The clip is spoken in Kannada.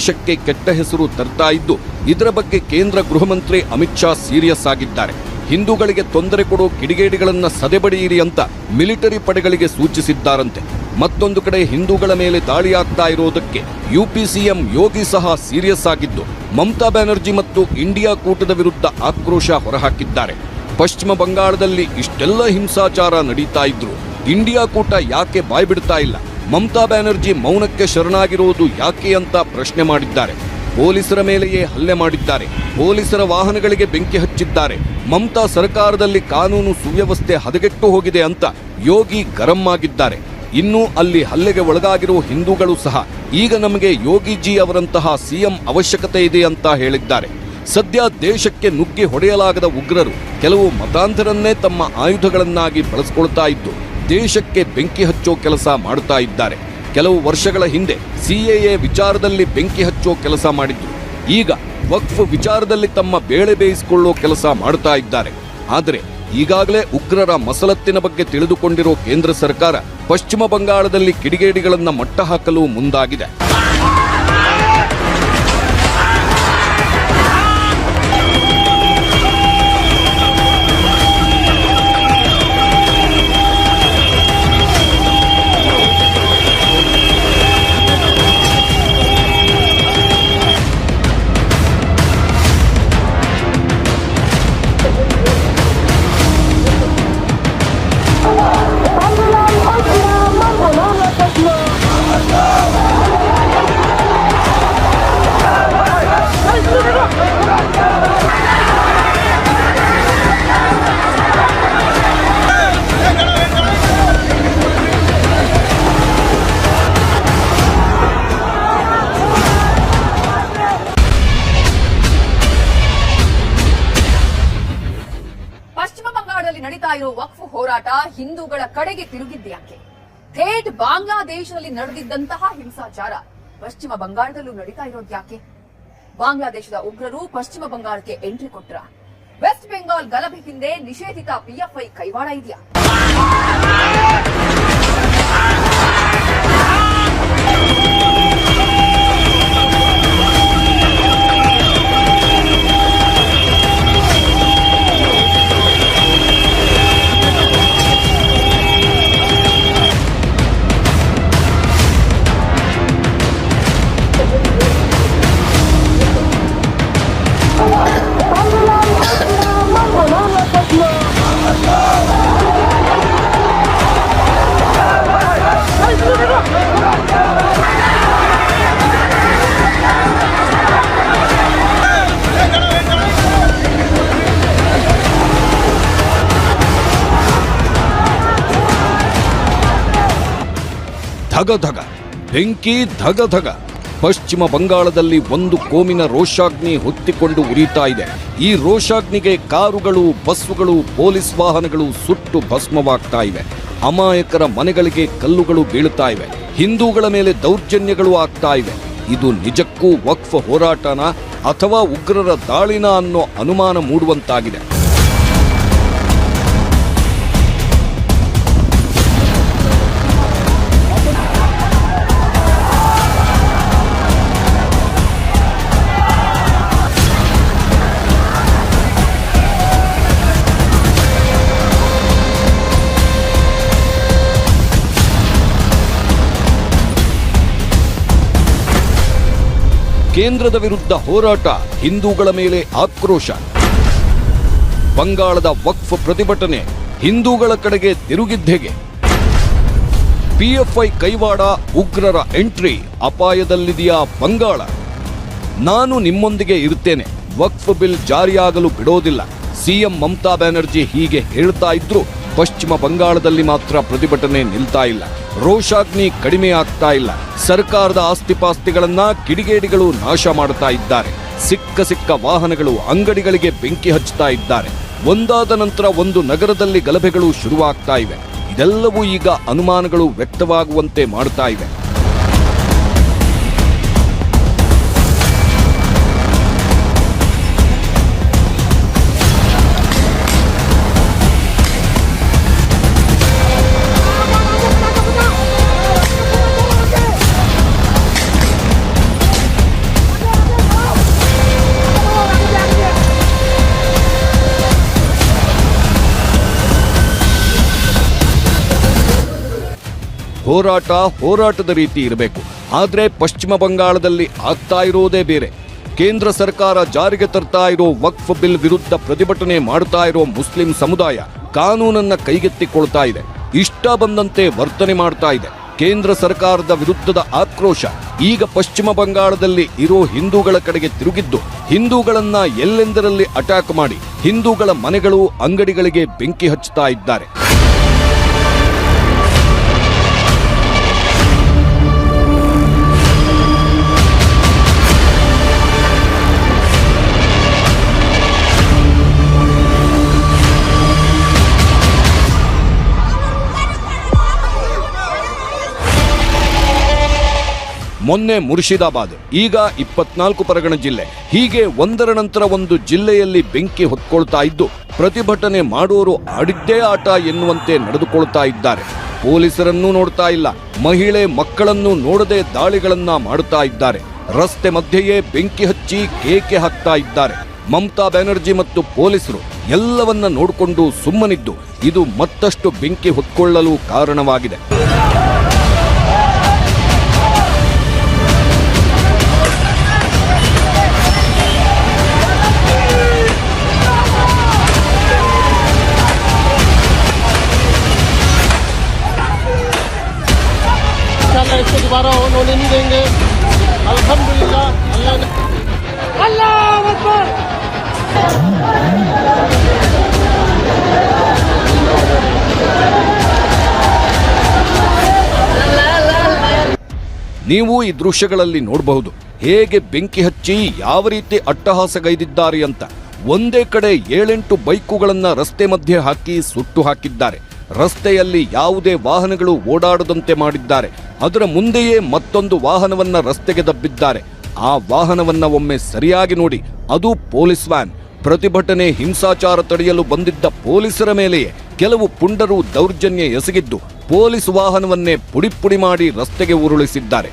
ದೇಶಕ್ಕೆ ಕೆಟ್ಟ ಹೆಸರು ತರ್ತಾ ಇದ್ದು, ಇದರ ಬಗ್ಗೆ ಕೇಂದ್ರ ಗೃಹ ಮಂತ್ರಿ ಅಮಿತ್ ಶಾ ಸೀರಿಯಸ್ ಆಗಿದ್ದಾರೆ. ಹಿಂದೂಗಳಿಗೆ ತೊಂದರೆ ಕೊಡೋ ಕಿಡಿಗೇಡಿಗಳನ್ನ ಸದೆಬಡಿಯಿರಿ ಅಂತ ಮಿಲಿಟರಿ ಪಡೆಗಳಿಗೆ ಸೂಚಿಸಿದ್ದಾರಂತೆ. ಮತ್ತೊಂದು ಕಡೆ ಹಿಂದೂಗಳ ಮೇಲೆ ದಾಳಿಯಾಗ್ತಾ ಇರೋದಕ್ಕೆ ಯುಪಿ ಸಿಎಂ ಯೋಗಿ ಸಹ ಸೀರಿಯಸ್ ಆಗಿದ್ದು, ಮಮತಾ ಬ್ಯಾನರ್ಜಿ ಮತ್ತು ಇಂಡಿಯಾ ಕೂಟದ ವಿರುದ್ಧ ಆಕ್ರೋಶ ಹೊರಹಾಕಿದ್ದಾರೆ. ಪಶ್ಚಿಮ ಬಂಗಾಳದಲ್ಲಿ ಇಷ್ಟೆಲ್ಲ ಹಿಂಸಾಚಾರ ನಡೀತಾ ಇದ್ರು. ಇಂಡಿಯಾ ಕೂಟ ಯಾಕೆ ಬಾಯ್ಬಿಡ್ತಾ ಇಲ್ಲ? ಮಮತಾ ಬ್ಯಾನರ್ಜಿ ಮೌನಕ್ಕೆ ಶರಣಾಗಿರುವುದು ಯಾಕೆ ಅಂತ ಪ್ರಶ್ನೆ ಮಾಡಿದ್ದಾರೆ. ಪೊಲೀಸರ ಮೇಲೆಯೇ ಹಲ್ಲೆ ಮಾಡಿದ್ದಾರೆ. ಪೊಲೀಸರ ವಾಹನಗಳಿಗೆ ಬೆಂಕಿ ಹಚ್ಚಿದ್ದಾರೆ. ಮಮತಾ ಸರ್ಕಾರದಲ್ಲಿ ಕಾನೂನು ಸುವ್ಯವಸ್ಥೆ ಹದಗೆಟ್ಟು ಹೋಗಿದೆ ಅಂತ ಯೋಗಿ ಗರಂ ಆಗಿದ್ದಾರೆ. ಇನ್ನೂ ಅಲ್ಲಿ ಹಲ್ಲೆಗೆ ಒಳಗಾಗಿರುವ ಹಿಂದೂಗಳು ಸಹ, ಈಗ ನಮಗೆ ಯೋಗಿಜಿ ಅವರಂತಹ ಸಿಎಂ ಅವಶ್ಯಕತೆ ಇದೆ ಅಂತ ಹೇಳಿದ್ದಾರೆ. ಸದ್ಯ ದೇಶಕ್ಕೆ ನುಗ್ಗಿ ಹೊಡೆಯಲಾಗದ ಉಗ್ರರು ಕೆಲವು ಮತಾಂಧರನ್ನೇ ತಮ್ಮ ಆಯುಧಗಳನ್ನಾಗಿ ಬಳಸಿಕೊಳ್ತಾ ಇದ್ದು ದೇಶಕ್ಕೆ ಬೆಂಕಿ ಹಚ್ಚೋ ಕೆಲಸ ಮಾಡುತ್ತಾ ಇದ್ದಾರೆ. ಕೆಲವು ವರ್ಷಗಳ ಹಿಂದೆ ಸಿಎಎ ವಿಚಾರದಲ್ಲಿ ಬೆಂಕಿ ಹಚ್ಚೋ ಕೆಲಸ ಮಾಡಿದ್ರು. ಈಗ ವಕ್ಫ್ ವಿಚಾರದಲ್ಲಿ ತಮ್ಮ ಬೇಳೆ ಬೇಯಿಸಿಕೊಳ್ಳೋ ಕೆಲಸ ಮಾಡುತ್ತಾ ಇದ್ದಾರೆ. ಆದರೆ ಈಗಾಗಲೇ ಉಗ್ರರ ಮಸಲತ್ತಿನ ಬಗ್ಗೆ ತಿಳಿದುಕೊಂಡಿರೋ ಕೇಂದ್ರ ಸರ್ಕಾರ ಪಶ್ಚಿಮ ಬಂಗಾಳದಲ್ಲಿ ಕಿಡಿಗೇಡಿಗಳನ್ನು ಮಟ್ಟ ಹಾಕಲು ಮುಂದಾಗಿದೆ. ನಡೀತಾ ಇರೋ ವಕ್ಫ್ ಹೋರಾಟ ಹಿಂದೂಗಳ ಕಡೆಗೆ ತಿರುಗಿದ್ಯಾಕೆ ಥೇಟ್ ಬಾಂಗ್ಲಾದೇಶದಲ್ಲಿ ನಡೆದಿದ್ದಂತಹ ಹಿಂಸಾಚಾರ ಪಶ್ಚಿಮ ಬಂಗಾಳದಲ್ಲೂ ನಡೀತಾ ಇರೋದ್ಯಾಕೆ ಬಾಂಗ್ಲಾದೇಶದ ಉಗ್ರರು ಪಶ್ಚಿಮ ಬಂಗಾಳಕ್ಕೆ ಎಂಟ್ರಿ ಕೊಟ್ರ. ವೆಸ್ಟ್ ಬೆಂಗಾಲ್ ಗಲಭೆ ಹಿಂದೆ ನಿಷೇಧಿತ ಪಿಎಫ್ಐ ಕೈವಾಡ ಇದೆಯಾ? ಧಗ ಧಗ ಬೆಂಕಿ ಧಗ ಧಗ ಪಶ್ಚಿಮ ಬಂಗಾಳದಲ್ಲಿ ಒಂದು ಕೋಮಿನ ರೋಷಾಗ್ನಿ ಹೊತ್ತಿಕೊಂಡು ಉರಿತಾ ಇದೆ. ಈ ರೋಷಾಗ್ನಿಗೆ ಕಾರುಗಳು, ಬಸ್ಸುಗಳು, ಪೊಲೀಸ್ ವಾಹನಗಳು ಸುಟ್ಟು ಭಸ್ಮವಾಗ್ತಾ ಇವೆ. ಅಮಾಯಕರ ಮನೆಗಳಿಗೆ ಕಲ್ಲುಗಳು ಬೀಳುತ್ತಾ ಇವೆ. ಹಿಂದೂಗಳ ಮೇಲೆ ದೌರ್ಜನ್ಯಗಳು ಆಗ್ತಾ ಇವೆ. ಇದು ನಿಜಕ್ಕೂ ವಕ್ಫ್ ಹೋರಾಟನ ಅಥವಾ ಉಗ್ರರ ದಾಳಿನ ಅನ್ನೋ ಅನುಮಾನ ಮೂಡುವಂತಾಗಿದೆ. ಕೇಂದ್ರದ ವಿರುದ್ಧ ಹೋರಾಟ, ಹಿಂದೂಗಳ ಮೇಲೆ ಆಕ್ರೋಶ. ಬಂಗಾಳದ ವಕ್ಫ್ ಪ್ರತಿಭಟನೆ, ಹಿಂದೂಗಳ ಕಡೆಗೆ ತಿರುಗಿದ್ದೆಗೆ. ಪಿಎಫ್ಐ ಕೈವಾಡ ಉಗ್ರರ ಎಂಟ್ರಿ, ಅಪಾಯದಲ್ಲಿದೆಯಾ ಬಂಗಾಳ? ನಾನು ನಿಮ್ಮೊಂದಿಗೆ ಇರ್ತೇನೆ ವಕ್ಫ್ ಬಿಲ್ ಜಾರಿಯಾಗಲು ಬಿಡೋದಿಲ್ಲ. ಸಿಎಂ ಮಮತಾ ಬ್ಯಾನರ್ಜಿ ಹೀಗೆ ಹೇಳ್ತಾ ಇದ್ರು. ಪಶ್ಚಿಮ ಬಂಗಾಳದಲ್ಲಿ ಮಾತ್ರ ಪ್ರತಿಭಟನೆ ನಿಲ್ತಾ ಇಲ್ಲ. ರೋಷಾಗ್ನಿ ಕಡಿಮೆ ಆಗ್ತಾ ಇಲ್ಲ. ಸರ್ಕಾರದ ಆಸ್ತಿಪಾಸ್ತಿಗಳನ್ನ ಕಿಡಿಗೇಡಿಗಳು ನಾಶ ಮಾಡ್ತಾ ಇದ್ದಾರೆ. ಸಿಕ್ಕ ಸಿಕ್ಕ ವಾಹನಗಳು ಅಂಗಡಿಗಳಿಗೆ ಬೆಂಕಿ ಹಚ್ಚುತ್ತಾ ಇದ್ದಾರೆ. ಒಂದಾದ ನಂತರ ಒಂದು ನಗರದಲ್ಲಿ ಗಲಭೆಗಳು ಶುರುವಾಗ್ತಾ ಇವೆ. ಇದೆಲ್ಲವೂ ಈಗ ಅನುಮಾನಗಳು ವ್ಯಕ್ತವಾಗುವಂತೆ ಮಾಡ್ತಾ ಇವೆ. ಹೋರಾಟ ಹೋರಾಟದ ರೀತಿ ಇರಬೇಕು. ಆದರೆ ಪಶ್ಚಿಮ ಬಂಗಾಳದಲ್ಲಿ ಆಗ್ತಾ ಇರೋದೇ ಬೇರೆ. ಕೇಂದ್ರ ಸರ್ಕಾರ ಜಾರಿಗೆ ತರ್ತಾ ಇರೋ ವಕ್ಫ್ ಬಿಲ್ ವಿರುದ್ಧ ಪ್ರತಿಭಟನೆ ಮಾಡ್ತಾ ಇರೋ ಮುಸ್ಲಿಂ ಸಮುದಾಯ ಕಾನೂನನ್ನ ಕೈಗೆತ್ತಿಕೊಳ್ತಾ ಇದೆ. ಇಷ್ಟ ಬಂದಂತೆ ವರ್ತನೆ ಮಾಡ್ತಾ ಇದೆ. ಕೇಂದ್ರ ಸರ್ಕಾರದ ವಿರುದ್ಧದ ಆಕ್ರೋಶ ಈಗ ಪಶ್ಚಿಮ ಬಂಗಾಳದಲ್ಲಿ ಇರೋ ಹಿಂದೂಗಳ ಕಡೆಗೆ ತಿರುಗಿದ್ದು, ಹಿಂದೂಗಳನ್ನ ಎಲ್ಲೆಂದರಲ್ಲಿ ಅಟ್ಯಾಕ್ ಮಾಡಿ, ಹಿಂದೂಗಳ ಮನೆಗಳು ಅಂಗಡಿಗಳಿಗೆ ಬೆಂಕಿ ಹಚ್ಚುತ್ತಾ ಇದ್ದಾರೆ. ಮೊನ್ನೆ ಮುರ್ಷಿದಾಬಾದ್ ಈಗ ಇಪ್ಪತ್ನಾಲ್ಕು ಪರಗಣ ಜಿಲ್ಲೆ. ಹೀಗೆ ಒಂದರ ನಂತರ ಒಂದು ಜಿಲ್ಲೆಯಲ್ಲಿ ಬೆಂಕಿ ಹೊತ್ಕೊಳ್ತಾ ಇದ್ದು, ಪ್ರತಿಭಟನೆ ಮಾಡೋರು ಆಡಿದ್ದೇ ಆಟ ಎನ್ನುವಂತೆ ನಡೆದುಕೊಳ್ತಾ ಇದ್ದಾರೆ. ಪೊಲೀಸರನ್ನೂ ನೋಡ್ತಾ ಇಲ್ಲ, ಮಹಿಳೆ ಮಕ್ಕಳನ್ನು ನೋಡದೆ ದಾಳಿಗಳನ್ನ ಮಾಡುತ್ತಾ ಇದ್ದಾರೆ. ರಸ್ತೆ ಮಧ್ಯೆಯೇ ಬೆಂಕಿ ಹಚ್ಚಿ ಕೇಕೆ ಹಾಕ್ತಾ ಇದ್ದಾರೆ. ಮಮತಾ ಬ್ಯಾನರ್ಜಿ ಮತ್ತು ಪೊಲೀಸರು ಎಲ್ಲವನ್ನ ನೋಡಿಕೊಂಡು ಸುಮ್ಮನಿದ್ದು, ಇದು ಮತ್ತಷ್ಟು ಬೆಂಕಿ ಹೊತ್ಕೊಳ್ಳಲು ಕಾರಣವಾಗಿದೆ. दोबारा ऑन होने नहीं देंगे अल्हम्दुलिल्लाह अल्लाह ने अल्लाह अकबर ನೀವು ಈ ದೃಶ್ಯಗಳಲ್ಲಿ ನೋಡಬಹುದು ಹೇಗೆ ಬೆಂಕಿ ಹಚ್ಚಿ ಯಾವ ರೀತಿ ಅಟ್ಟಹಾಸಗೈದಿದ್ದಾರೆ ಅಂತ ಒಂದೇ ಕಡೆ ಏಳೆಂಟು ಬೈಕುಗಳನ್ನ ರಸ್ತೆ ಮಧ್ಯೆ ಹಾಕಿ ಸುಟ್ಟು ಹಾಕಿದ್ದಾರೆ ರಸ್ತೆಯಲ್ಲಿ ಯಾವುದೇ ವಾಹನಗಳು ಓಡಾಡದಂತೆ ಮಾಡಿದ್ದಾರೆ ಅದರ ಮುಂದೆಯೇ ಮತ್ತೊಂದು ವಾಹನವನ್ನ ರಸ್ತೆಗೆ ದಬ್ಬಿದ್ದಾರೆ. ಆ ವಾಹನವನ್ನ ಒಮ್ಮೆ ಸರಿಯಾಗಿ ನೋಡಿ, ಅದು ಪೊಲೀಸ್ ವ್ಯಾನ್. ಪ್ರತಿಭಟನೆ, ಹಿಂಸಾಚಾರ ತಡೆಯಲು ಬಂದಿದ್ದ ಪೊಲೀಸರ ಮೇಲೆಯೇ ಕೆಲವು ಪುಂಡರು ದೌರ್ಜನ್ಯ ಎಸಗಿದ್ದು, ಪೊಲೀಸ್ ವಾಹನವನ್ನೇ ಪುಡಿ ಪುಡಿ ಮಾಡಿ ರಸ್ತೆಗೆ ಉರುಳಿಸಿದ್ದಾರೆ.